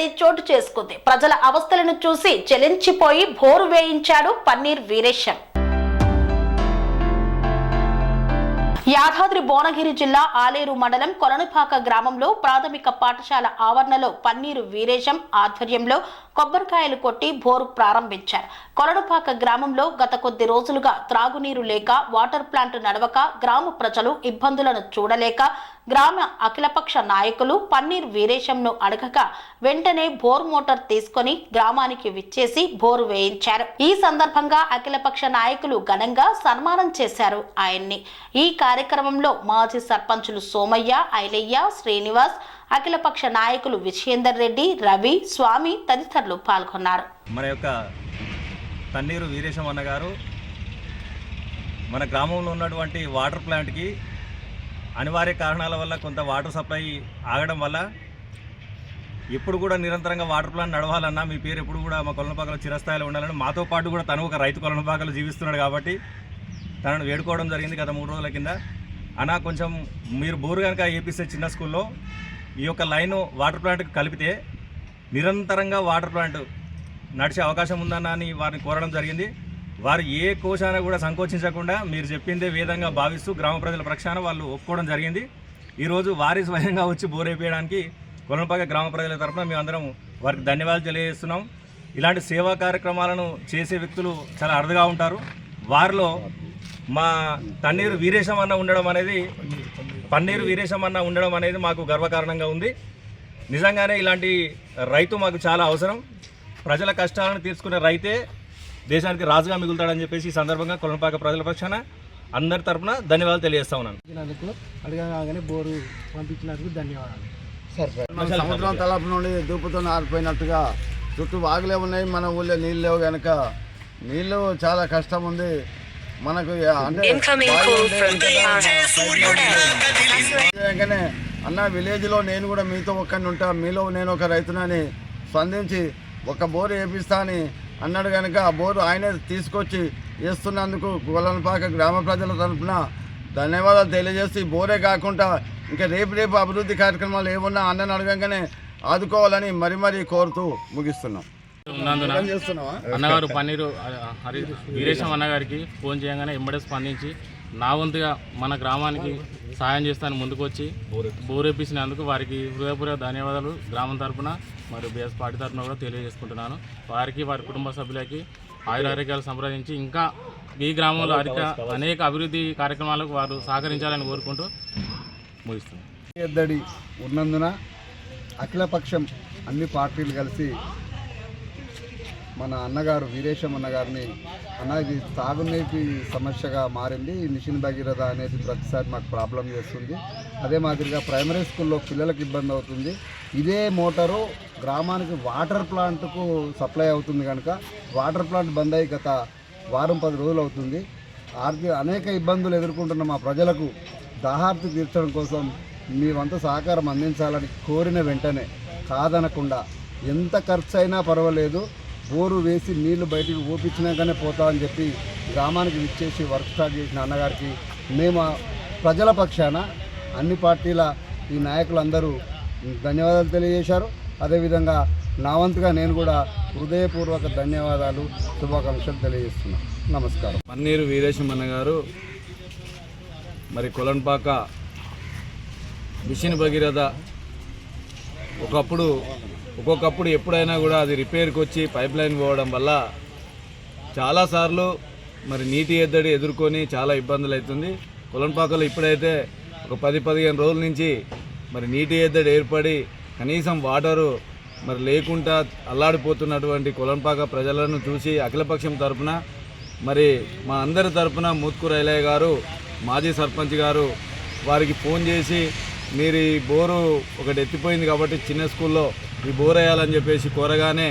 నీళ్ళ చోటు చేసుకుంది. ప్రజల అవస్థలను చూసి చెలించిపోయి బోరు వేయించాడు పన్నీర్ వీరేశం. యాదాద్రి భువనగిరి జిల్లా ఆలేరు మండలం కొలనుపాక గ్రామంలో ప్రాథమిక పాఠశాల ఆవరణలో పన్నీరు వీరేశం ఆధ్వర్యంలో కొబ్బరికాయలు కొట్టి బోరు ప్రారంభించారు. కొలడుపాక గ్రామంలో గత కొద్ది రోజులుగా త్రాగునీరు లేక వాటర్ ప్లాంట్ నడవక గ్రామ ప్రజలు ఇబ్బందులను చూడలేక గ్రామ అఖిలపక్ష నాయకులు పన్నీర్ వీరేశంను అడగక వెంటనే బోర్ మోటార్ తీసుకొని గ్రామానికి విచ్చేసి బోరు వేయించారు. ఈ సందర్భంగా అఖిలపక్ష నాయకులు ఘనంగా సన్మానం చేశారు ఆయన్ని. ఈ కార్యక్రమంలో మాజీ సర్పంచులు సోమయ్య ఐలయ్య శ్రీనివాస్ అఖిలపక్ష నాయకులు విజయేందర్ రెడ్డి రవి స్వామి తదితరులు పాల్గొన్నారు. మన యొక్క తన్నీరు వీరేశం గారు మన గ్రామంలో ఉన్నటువంటి వాటర్ ప్లాంట్కి అనివార్య కారణాల వల్ల కొంత వాటర్ సప్లై ఆగడం వల్ల ఎప్పుడు కూడా నిరంతరంగా వాటర్ ప్లాంట్ నడవాలన్నా మీ పేరు ఎప్పుడు కూడా మా కొలనపాకలో చిరస్థాయిలో ఉండాలని మాతో పాటు కూడా తను ఒక రైతు కొలనపాకలో జీవిస్తున్నాడు కాబట్టి తనను వేడుకోవడం జరిగింది గత మూడు రోజుల కింద. అన్నా కొంచెం మీరు బోరు కనుక ఏపీసీ చిన్న స్కూల్లో ఈ యొక్క లైను వాటర్ ప్లాంట్కి కలిపితే నిరంతరంగా వాటర్ ప్లాంట్ నడిచే అవకాశం ఉందన్న అని వారిని కోరడం జరిగింది. వారు ఏ కోశాన కూడా సంకోచించకుండా మీరు చెప్పిందే వేదంగా భావిస్తూ గ్రామ ప్రజల ప్రక్షాన వాళ్ళు ఒప్పుకోవడం జరిగింది. ఈరోజు వారి స్వయంగా వచ్చి బోరేపేయడానికి కొలంపాక గ్రామ ప్రజల తరఫున మేమందరం వారికి ధన్యవాదాలు తెలియజేస్తున్నాం. ఇలాంటి సేవా కార్యక్రమాలను చేసే వ్యక్తులు చాలా అరుదుగా ఉంటారు. వారిలో మా తన్నీరు వీరేశం అన్న ఉండడం అనేది పన్నీరు వీరేశం అన్న ఉండడం అనేది మాకు గర్వకారణంగా ఉంది. నిజంగానే ఇలాంటి రైతు మాకు చాలా అవసరం. ప్రజల కష్టాలను తీర్చుకునే రైతే దేశానికి రాజుగా మిగులుతాడని చెప్పేసి ఈ సందర్భంగా కొలనపాక ప్రజల పక్షాన అందరి తరపున ధన్యవాదాలు తెలియజేస్తా ఉన్నాను. అడగగానే బోరు పంపించినందుకు ధన్యవాదాలు. సముద్రం తలపు నుండి దూపుతో ఆరిపోయినట్టుగా చుట్టూ వాగులే ఉన్నాయి మన ఊళ్ళో నీళ్ళు లేవు కనుక నీళ్ళు చాలా కష్టం ఉంది. మనకు అంటే అన్న విలేజ్లో నేను కూడా మీతో ఒక్కడిని ఉంటా మీలో నేను ఒక రైతునని స్పందించి ఒక బోరు వేపిస్తా అని అన్నాడు కనుక ఆ బోరు ఆయనే తీసుకొచ్చి వేస్తున్నందుకు గోలనపాక గ్రామ ప్రజల తరఫున ధన్యవాదాలు తెలియజేసి బోరే కాకుండా ఇంకా రేపు రేపు అభివృద్ధి కార్యక్రమాలు ఏమున్నా అన్నని అడగంగానే ఆదుకోవాలని మరి మరీ కోరుతూ ముగిస్తున్నాం. ఉన్నందున అన్నగారు పన్నీరు హరి వీరేశం అన్నగారికి ఫోన్ చేయగానే ఎంబడే స్పందించి నా వంతుగా మన గ్రామానికి సాయం చేస్తాను ముందుకు వచ్చి బోరేపించినందుకు వారికి హృదయపూర్వక ధన్యవాదాలు గ్రామం తరపున మరియు బీఎస్ పార్టీ తరపున కూడా తెలియజేసుకుంటున్నాను. వారికి వారి కుటుంబ సభ్యులకి ఆయురారోగ్యాలు సంప్రదించి ఇంకా ఈ గ్రామంలో అధిక అనేక అభివృద్ధి కార్యక్రమాలకు వారు సహకరించాలని కోరుకుంటూ ముగిస్తున్నాను. ఎద్దడి ఉన్నందున అఖిలపక్షం అన్ని పార్టీలు కలిసి మన అన్నగారు వీరేశం అన్నగారిని అన్న ఇది తాగునీటి సమస్యగా మారింది. ఈ మిషన్ భగీరథ అనేది ప్రతిసారి మాకు ప్రాబ్లం చేస్తుంది. అదే మాదిరిగా ప్రైమరీ స్కూల్లో పిల్లలకు ఇబ్బంది అవుతుంది. ఇదే మోటారు గ్రామానికి వాటర్ ప్లాంట్కు సప్లై అవుతుంది కనుక వాటర్ ప్లాంట్ బంద్ అయ్యి గత వారం పది రోజులు అవుతుంది. ఆర్థిక అనేక ఇబ్బందులు ఎదుర్కొంటున్న మా ప్రజలకు దాహార్తి తీర్చడం కోసం మీ వంతు సహకారం అందించాలని కోరిన వెంటనే కాదనకుండా ఎంత ఖర్చు అయినా పర్వాలేదు. బోరు వేసి నీళ్ళు బయటికి ఊపించినాకనే పోతామని చెప్పి గ్రామానికి విచ్చేసి వర్క్ స్టార్ట్ చేసిన అన్నగారికి మేము ప్రజల పక్షాన అన్ని పార్టీల ఈ నాయకులందరూ ధన్యవాదాలు తెలియజేశారు. అదేవిధంగా నా వంతుగా నేను కూడా హృదయపూర్వక ధన్యవాదాలు శుభాకాంక్షలు తెలియజేస్తున్నాను నమస్కారం. పన్నీరు వీరేశమన్న గారు మరి కొలన్పాక మిషన్ భగీరథ ఒకప్పుడు ఒక్కొక్కప్పుడు ఎప్పుడైనా కూడా అది రిపేర్కి వచ్చి పైప్ లైన్ పోవడం వల్ల చాలాసార్లు మరి నీటి ఎద్దడి ఎదుర్కొని చాలా ఇబ్బందులు అవుతుంది. కొలన్పాకలో ఇప్పుడైతే ఒక పది పదిహేను రోజుల నుంచి మరి నీటి ఎద్దడి ఏర్పడి కనీసం వాటరు మరి లేకుండా అల్లాడిపోతున్నటువంటి కులంపాక ప్రజలను చూసి అఖిలపక్షం తరపున మరి మా అందరి తరపున మూత్కూరు రైలయ్య గారు మాజీ సర్పంచ్ గారు వారికి ఫోన్ చేసి మీరు ఈ బోరు ఒకటి ఎత్తిపోయింది కాబట్టి చిన్న స్కూల్లో ఈ బోర్ వేయాలని చెప్పేసి కోరగానే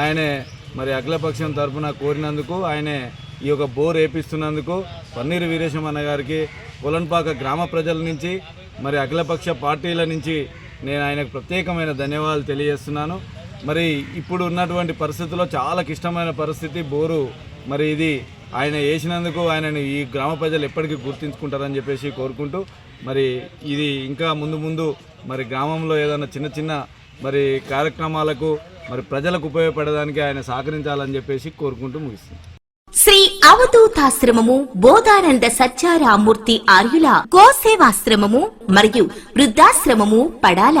ఆయనే మరి అఖిలపక్షం తరఫున కోరినందుకు ఆయనే ఈ యొక్క బోర్ వేపిస్తున్నందుకు పన్నీరు వీరేశం అన్న గారికి కొలన్పాక గ్రామ ప్రజల నుంచి మరి అఖిలపక్ష పార్టీల నుంచి నేను ఆయనకు ప్రత్యేకమైన ధన్యవాదాలు తెలియజేస్తున్నాను. మరి ఇప్పుడు ఉన్నటువంటి పరిస్థితుల్లో చాలా క్లిష్టమైన పరిస్థితి బోరు. మరి ఇది ఆయన వేసినందుకు ఆయనను ఈ గ్రామ ప్రజలు ఎప్పటికీ గుర్తించుకుంటారని చెప్పేసి కోరుకుంటూ మరి ఇది ఇంకా ముందు ముందు మరి గ్రామంలో ఏదైనా చిన్న చిన్న మరి కార్యక్రమాలకు మరి ప్రజలకు ఉపయోగపడడానికి ఆయన సహకరించాలని చెప్పేసి కోరుకుంటూ ముగిస్తుంది శ్రీ అవధూతాశ్రమము బోధానంద సత్యారామూర్తి ఆర్యుల గోసేవాశ్రమము మరియు వృద్ధాశ్రమము పడాల.